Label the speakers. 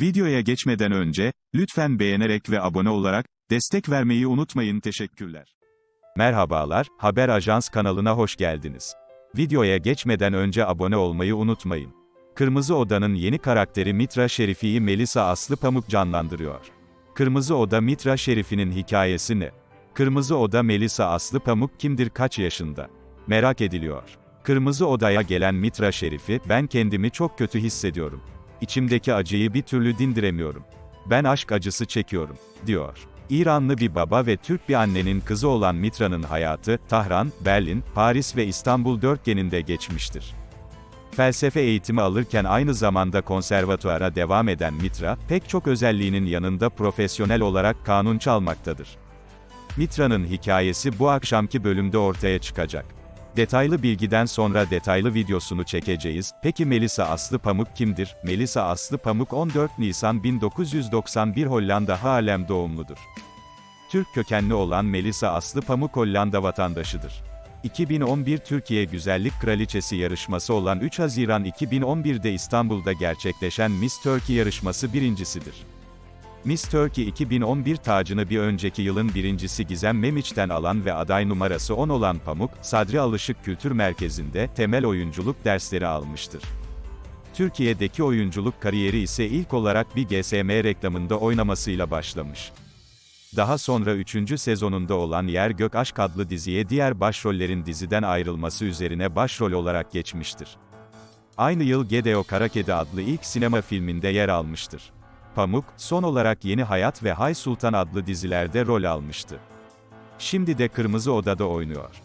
Speaker 1: Videoya geçmeden önce, lütfen beğenerek ve abone olarak, destek vermeyi unutmayın teşekkürler.
Speaker 2: Merhabalar, Haber Ajans kanalına hoş geldiniz. Videoya geçmeden önce abone olmayı unutmayın. Kırmızı Oda'nın yeni karakteri Mitra Şerifi'yi Melisa Aslı Pamuk canlandırıyor. Kırmızı Oda Mitra Şerifi'nin hikayesi ne? Kırmızı Oda Melisa Aslı Pamuk kimdir kaç yaşında? Merak ediliyor. Kırmızı Oda'ya gelen Mitra Şerifi, ben kendimi çok kötü hissediyorum. İçimdeki acıyı bir türlü dindiremiyorum. Ben aşk acısı çekiyorum, diyor. İranlı bir baba ve Türk bir annenin kızı olan Mitra'nın hayatı, Tahran, Berlin, Paris ve İstanbul dörtgeninde geçmiştir. Felsefe eğitimi alırken aynı zamanda konservatuara devam eden Mitra, pek çok özelliğinin yanında profesyonel olarak kanun çalmaktadır. Mitra'nın hikayesi bu akşamki bölümde ortaya çıkacak. Detaylı bilgiden sonra detaylı videosunu çekeceğiz. Peki Melisa Aslı Pamuk kimdir? Melisa Aslı Pamuk 14 Nisan 1991 Hollanda Haarlem doğumludur. Türk kökenli olan Melisa Aslı Pamuk Hollanda vatandaşıdır. 2011 Türkiye Güzellik Kraliçesi yarışması olan 3 Haziran 2011'de İstanbul'da gerçekleşen Miss Turkey yarışması birincisidir. Miss Turkey 2011 tacını bir önceki yılın birincisi Gizem Memiç'ten alan ve aday numarası 10 olan Pamuk, Sadri Alışık Kültür Merkezi'nde temel oyunculuk dersleri almıştır. Türkiye'deki oyunculuk kariyeri ise ilk olarak bir GSM reklamında oynamasıyla başlamış. Daha sonra 3. sezonunda olan Yer Gök Aşk adlı diziye diğer başrollerin diziden ayrılması üzerine başrol olarak geçmiştir. Aynı yıl Gedeo Karakedi adlı ilk sinema filminde yer almıştır. Pamuk, son olarak Yeni Hayat ve Hay Sultan adlı dizilerde rol almıştı. Şimdi de Kırmızı Oda'da oynuyor.